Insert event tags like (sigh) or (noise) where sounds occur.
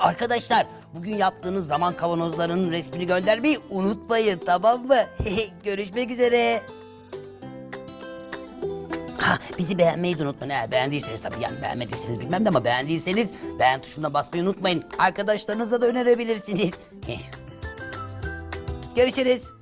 Arkadaşlar bugün yaptığınız zaman kavanozlarının resmini göndermeyi unutmayın tamam mı? (laughs) Görüşmek üzere. Ha, bizi beğenmeyi de unutmayın. Eğer beğendiyseniz tabii yani beğenmediyseniz bilmem de ama beğendiyseniz beğen tuşuna basmayı unutmayın. Arkadaşlarınıza da önerebilirsiniz. (laughs) Görüşürüz.